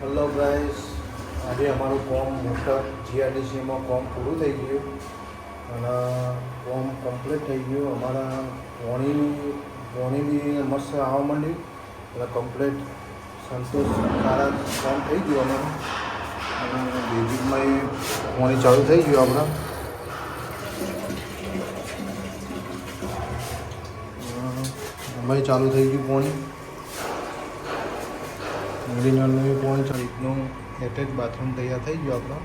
Guys આજે અમારું form motor જીઆરડીસીમાં form પૂરું થઈ ગયું. અને ફોર્મ કમ્પ્લીટ થઈ ગયું. અમારા વણીની વોણી મસ્ત આવવા માંડી. એટલે કમ્પ્લીટ સંતોષકારક કોમ થઈ ગયું અમારું. અને બેઝિકમાં વોણી ચાલુ થઈ ગયું આપણા. અમારી ચાલુ થઈ ગયું પોણી ઓરિજિનલનું પોઈન્ટ રીતનું એટેચ બાથરૂમ તૈયાર થઈ ગયો આપણો.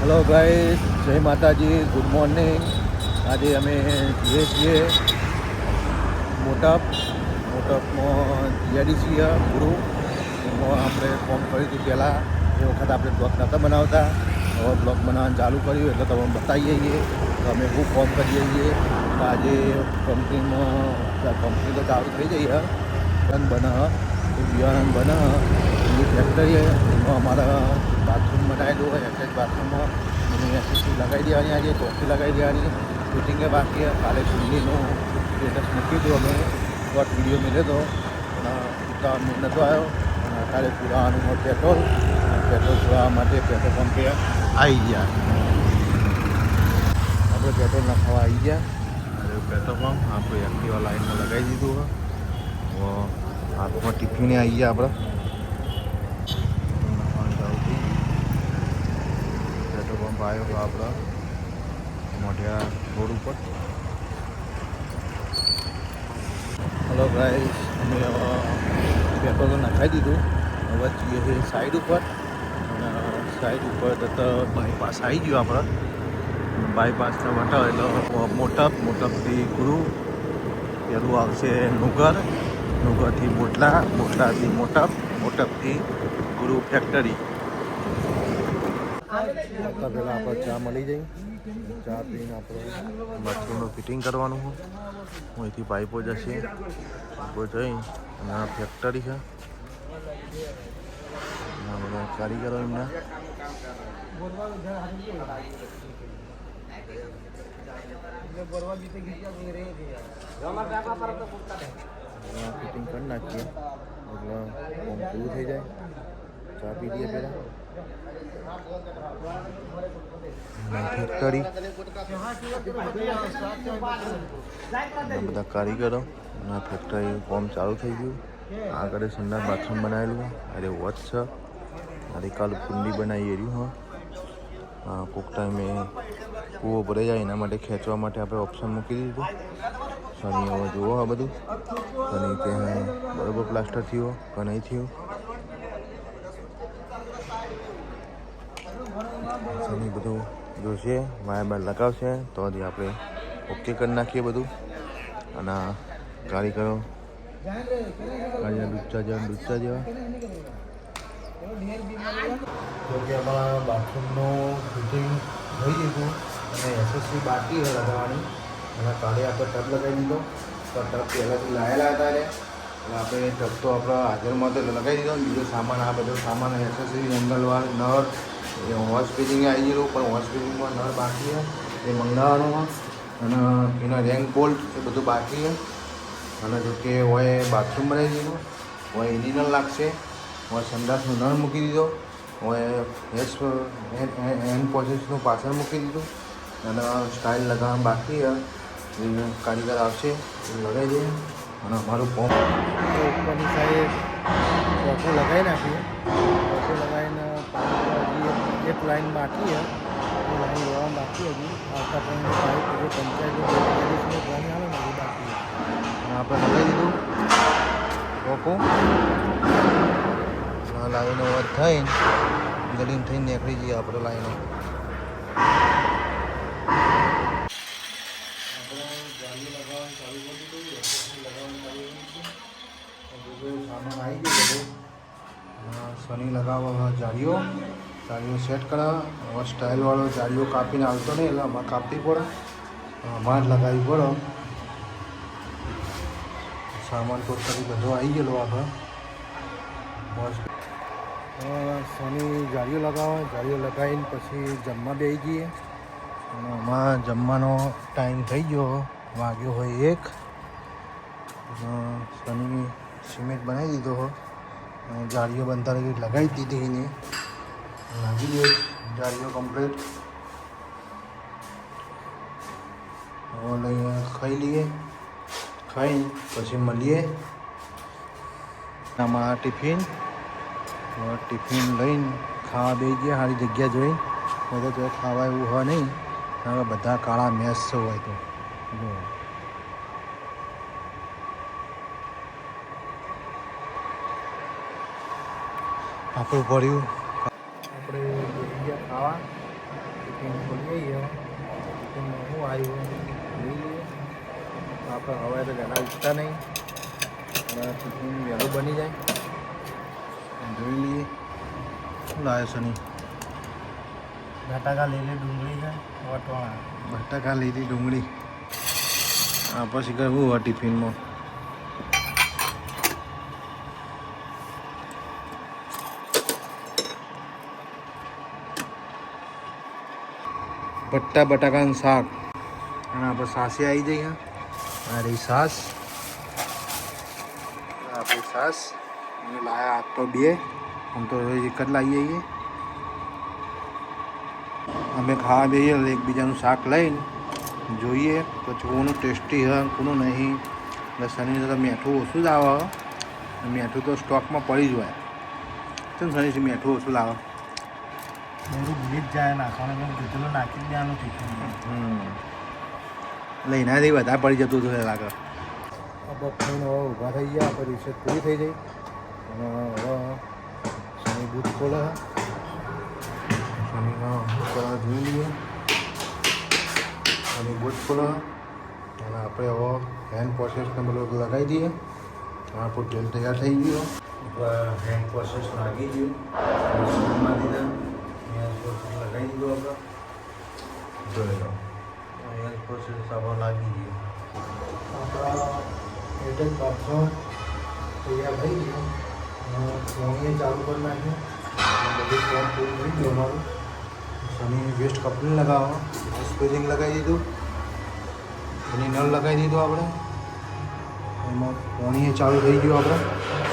હેલો ગાઈસ જય માતાજી ગુડ મોર્નિંગ આજે અમે જઈએ છીએ મોટપ. મોટપમાં જીઆડીસી ગુરુ. એમાં આપણે ફોન કર્યું હતું પહેલાં. એ વખત આપણે બ્લોગ નહોતા બનાવતા. હવે બ્લોગ બનાવવાનું ચાલુ કર્યું, એટલે તમે બતાવીએ છીએ. તો અમે શું ફોન કરીએ છીએ. આજે કંપનીમાં કંપની તો ચાલુ થઈ જઈએ રન બને બિયારણ બને, એની ફેક્ટરી એમાં અમારા બાથરૂમ બનાવેલું હોય એટેચ બાથરૂમમાં એની એસએસસી લગાવી દેવાની આજે, ચોખ્ખી લગાવી દેવાની. ફિટિંગે બાકી કાલે સુંદીનું સ્ટેટસ મૂકી દો અમે. શોર્ટ વીડિયો મળ્યો હતો. ઉતાવળ નહોતો આવ્યો. અને અત્યારે પુરાવાનું પેટ્રોલ. પેટ્રોલ પુરાવા માટે પેટ્રોલ પંપે આવી ગયા. આપણે પેટ્રોલ નાખવા આવી ગયા. પેટ્રોલ પંપ આપણે એક્ટિવા લાઈનમાં લગાવી દીધું હવે હાથમાં ટિફિને આવી ગયા આપણે. પેટ્રોલ પંપ આવ્યો હતો આપણે મોઢિયા રોડ ઉપર. હલો ગાઈસ અમે પેટ્રોલ નખાઈ દીધું. હવે જઈએ છીએ સાઈડ ઉપર. અને સાઈડ ઉપર તો બાયપાસ આવી ગયું આપણે. બાયપાસના વટા એટલે મોટપ, મોટપથી ગુરુ. પેલું આવશે નુગર. નુગરથી મોટલા, મોટલાથી મોટપ મોટપથી ગુરુ ફેક્ટરી પહેલાં આપણે ચા મળી જઈ. ચા પીને આપણે બાથરૂમનું ફિટિંગ કરવાનું હું અહીંથી પાઇપો જશે. પાઇપો જઈ અને આ ફેક્ટરી છે. બધા કારીગરો એમના. ફિટિંગ કરી નાખીએ. એટલે કોમ પૂરું થઈ જાય. ચા પી લઈએ પહેલાં. બધા કારીગરો. અને ફેક્ટરી ફોર્મ ચાલુ થઈ ગયું. આગળ સુંદર બાથરૂમ બનાવેલું અરે વોચ છે અરે કાલ કુંડી બનાવી હા. હા કોક ટાઈમે કૂવો ભરાઈ જાય એના માટે ખેંચવા માટે આપણે ઓપ્શન મૂકી દીધું. શનિ હવે જુઓ આ બધું. શનિ ત્યાં બરોબર પ્લાસ્ટર થયો કે નહીં થયું. શનિ બધું જોશે, વાયર બાર લગાવશે, તો હજી આપણે ઓકે કરી નાખીએ બધું. અને કારીગરો ડૂચા જેવા ડૂચા જેવા. તો કે બાથરૂમનું ફિટિંગ થઈ ગયું અને એસએસસી બાકી લગાવવાની. અને કાલે આપણે ટબ લગાવી દીધો. ટપ પહેલાંથી લાયેલા હતા એટલે એટલે આપણે ટપ તો આપણા હાજરમાં તો લગાવી દીધો. બીજો સામાન, આ બધો સામાન એસેસરી એંગલવાળ નળ, એ હોસ્પિટિંગ આવી ગયેલું. પણ હોસ્પિટિંગમાં નળ બાકી છે. એ મંગાવવાનું અને એના રેન્ક બોલ્ટ એ બધું બાકી છે. અને જો કે હોય બાથરૂમ બનાવી દીધું. હોય ઇન્ડિનલ લાગશે. હોય સંડાસનો નળ મૂકી દીધો. હોય હેસ, હેન્ડ પોસેસનું પાછળ મૂકી દીધું. અને સ્ટાઇલ લગાવવાનું બાકી કારીગર આવશે એ લગાવી દઈએ અને અમારું પંપ ઉપરની સાઈડ પોકો લગાવી નાખીએ. પોકો લગાવીને પાણી એક લાઈન બાકી છે. એ લાઈન લેવા બાકી હજી. આવતા પણ સાહેબ જે પંચાયત પાણી આવે ને એ બાકી અને આપણે લગાવી દીધું. પોકો લાવીને વાત થઈને ગલીન થઈને નીકળી જઈએ આપણે લાઈનો. સામાન આવી ગયો બધું. શનિ લગાવવા જાળીઓ. જાળીઓ સેટ કરાવવા હવે સ્ટાઇલવાળો જાળીઓ કાપીને આવતો નહીં, એટલે આમાં કાપવી પડે. આમાં જ લગાવવી પડે. સામાન ટોટલી બધો આવી ગયેલો આપણે મસ્ત. સોની જાળીઓ લગાવવા, જાળીઓ લગાવીને પછી જમવા બેસી જઈએ અને આમાં જમવાનો ટાઈમ થઈ ગયો. વાગ્યો હોય એક. શનિ સિમેન્ટ બનાવી દીધો હોય અને જાળીઓ બનતા લગાવી દીધી એને. લાગી ગઈ જાળીઓ કમ્પ્લીટ લઈને ખાઈ લઈએ. ખાઈ પછી મળીએ. અમારા ટિફિન. ટિફિન લઈને ખાવા બે ગયા, સારી જગ્યા જોઈ. બધા તો ખાવા એવું હોય નહીં. હવે બધા કાળા મેસ હોય તો. આપણું ભર્યું. આપણે ગયા ખાવા. ટિફિન ખોલી ટિફિનમાં શું આવ્યું? લઈએ. આપણે હવે તો વહેલા ઉઠતા નહીં. અને ટિફિન વહેલું બની જાય. જોઈ લઈએ. શું લાવે બટાકા લીલી ડુંગળી છે વટવાણા. બટાકા લીધી ડુંગળી. આ પછી કરવું હોય ટિફિનમાં? બટ્ટા બટાકાનું શાક. અને આપણે સાસે આવી જઈએ. મારી સાસ. આપણી સાસ. એને લાયા આજ તો બે. આમ તો રોજ એક જ લાવીએ છીએ. અમે ખાવા બેસીએ એકબીજાનું શાક લઈને જોઈએ. પછી કોનું ટેસ્ટી હોય કોનું નહીં. એટલે શનિ તો મીઠું ઓછું જ આવે. મીઠું તો સ્ટોકમાં પડી જ હોય. કેમ શનિ મીઠું ઓછું લાવે? બધું ભૂલી જ જાય નાખવાનું પણ કીધેલું નાખી દેવાનું ટિફિનમાં હમ. એટલે એનાથી વધારે પડી જતું હતું લાગે આપણે હવે ઊભા થઈ ગયા આપણે રિસેટ પૂરી થઈ ગઈ. અને હવે શનિ બૂટ ખોલે શનિના જોઈ લઈએ. શનિ બૂટ ખોલે અને આપણે હવે હેન્ડ પ્રોસેસને બધું લગાવી દઈએ. આપણું તેલ તૈયાર થઈ ગયું. હેન્ડ પ્રોસેસ લાગી ગયું. દીધા આપણે જોઈ લો. હેન્ડ પ્રોસેસ આપણે લાગી ગયો. આપણા એટેક બાથરૂમ તૈયાર થઈ ગયું. ફોનીએ ચાલુ કરી નાખ્યું. બધું ફોન પૂરું થઈ ગયું અમારું. શનિ વેસ્ટ કંપની લગાવો સ્પેલિંગ લગાવી દીધું. એની નળ લગાવી દીધું આપણે. એમાં પોણીએ ચાલુ થઈ ગયું આપણે.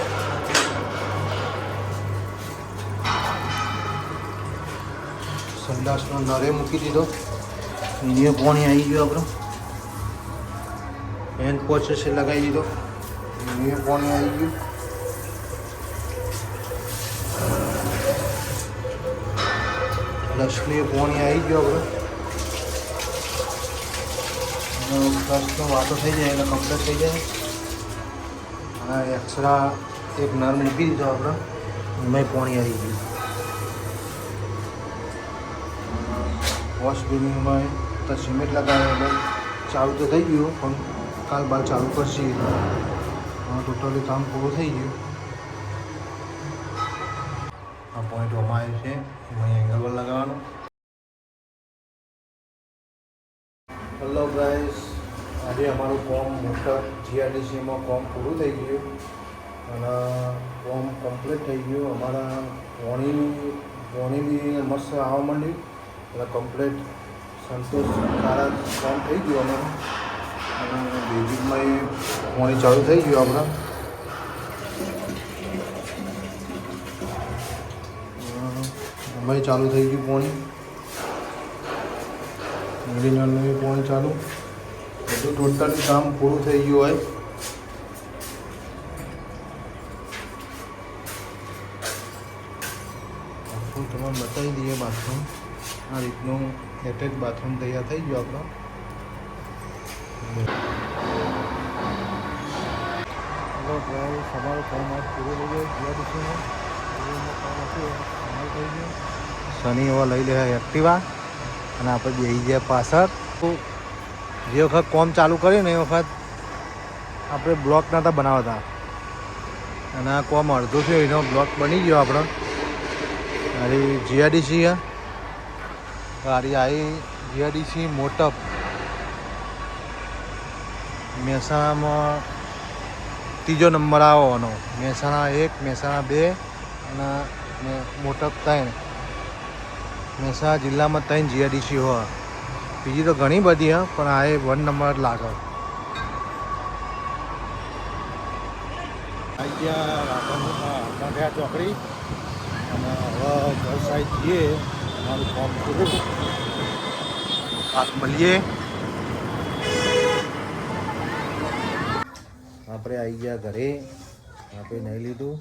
સંડાસનો નરે મૂકી દીધો. એને પાણી આવી ગયું આપણું. હેન્ડ છે લગાવી દીધો. એને પાણી આવી ગયું. લક્ષ્મી પાણી આવી ગયું આપણે. ફ્લશનો વાતો થઈ જાય એટલે કમ્પ્લીટ થઈ જાય. અને એક્સ્ટ્રા એક નર મૂકી દીધો આપણે. એમાં પાણી આવી ગયું. વોશ બેસિંગમાં તો સિમેન્ટ લગાવ્યો ચાલુ તો થઈ ગયું, પણ કાલ બાર ચાલુ કરશે. ટોટલી કામ પૂરું થઈ ગયું. આ પોઈન્ટ અમારે છે, એમાં એંગલ પર લગાવવાનું. હલો ગાઈસ આજે અમારું ફોર્મ મોટર જીઆરડીસીમાં ફોર્મ પૂરું થઈ ગયું. અને ફોર્મ કમ્પ્લીટ થઈ ગયું. અમારા વણી વોણી બી મસ્ત આવવા માંડ્યું એટલે કમ્પ્લીટ સંતોષકારક કામ થઈ ગયું અમારું અને બેઝિકમાં એ પાણી ચાલુ થઈ ગયું આપણા. અમારે ચાલુ થઈ ગયું પાણી. એ પાણી ચાલુ. બધું ટોટલી કામ પૂરું થઈ ગયું હોય. તમે બતાવી દઈએ બાથરૂમ આ રીતનું એટેચ બાથરૂમ તૈયાર થઈ ગયું આપણો. અમારું કામ આજ પૂરું થઈ ગયો. જીઆરડીસીનું કામ હતું થઈ ગયું. શનિ એવા લઈ લે એક્ટિવા અને આપણે બેસી ગયા પાછળ. જે વખત કોમ ચાલુ કર્યું ને એ વખત આપણે બ્લોક નહોતા બનાવતા. અને આ કોમ અડધો છે એનો બ્લોક બની ગયો આપણો. અરે જીઆરડીસી આવી જીઆરડીસી મોટપ મહેસાણામાં ત્રીજો નંબર આવવાનો મહેસાણા એક મહેસાણા બે અને મોટપ ત્રણ મહેસાણા જિલ્લામાં ત્રણ જીઆરડીસી હોય બીજી તો ઘણી બધી હા પણ આ એ વન નંબર લાગે ચોકડી અને હવે ઘર સાઈડ જઈએ અમારું કામ પૂરું આપ મળીએ આપણે આવી ગયા ઘરે આપણે નહીં લીધું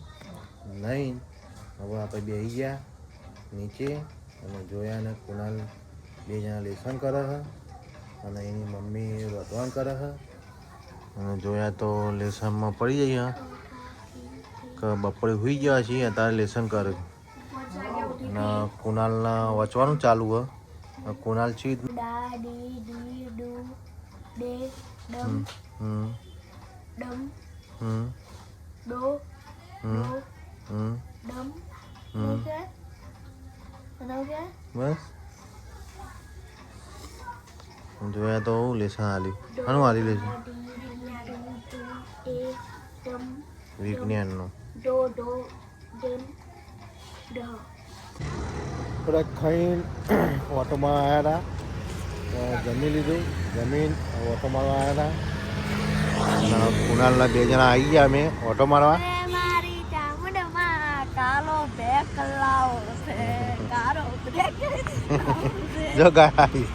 નહીં હવે આપણે બે ગયા નીચે અને જોયા ને કુણાલ બે જણા લેસન કરે છે અને એની મમ્મી વધવાણ કરે છે અને જોયા તો લેસનમાં પડી જઈએ કે બપોરે સુઈ ગયા છીએ અત્યારે લેસન કરે અને કુણાલના વાંચવાનું ચાલુ હ. કુણાલ છે બસ. જોયા તો લેસન હાલી આનું હાલી ડમ વિજ્ઞાનનું. ડો ડો ડમ ડ. આપણે ખાઈ ઓટોમાં આવ્યા હતા. જમી લીધું. જમીન ઓટો મારવા આવ્યા હતા. અને કુનાલના બે જણા આવી ગયા અમે ઓટો મારવા. જો ગાડી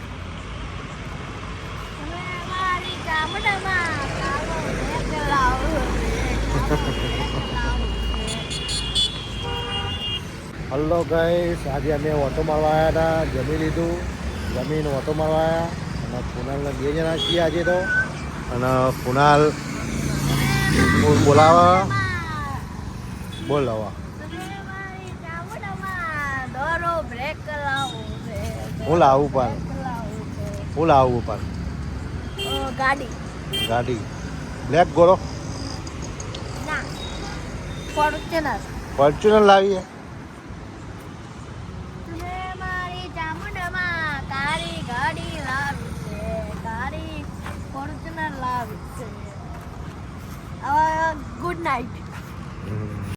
મારી ચામડમાં કાલો બેક લાવો હલો ગાઈસ આજે અમે ઓટો મારવા આવ્યા હતા જમી લીધું જમીન ઓટો મારવા આવ્યા અને કુનાલને બે જણા છીએ આજે તો. અને કુનાલ બોલાવા. બોલાવા. હું લાવું પણ. હું લાવું પણ. ગાડી. ગાડી બ્લેક ગોળો. ફોર્ચ્યુનર. ફોર્ચ્યુનર લાવીએ તમે મારી ચામુંડામાં કાળી ગાડી લાવી છે કાળી ફોર્ચ્યુનર લાવી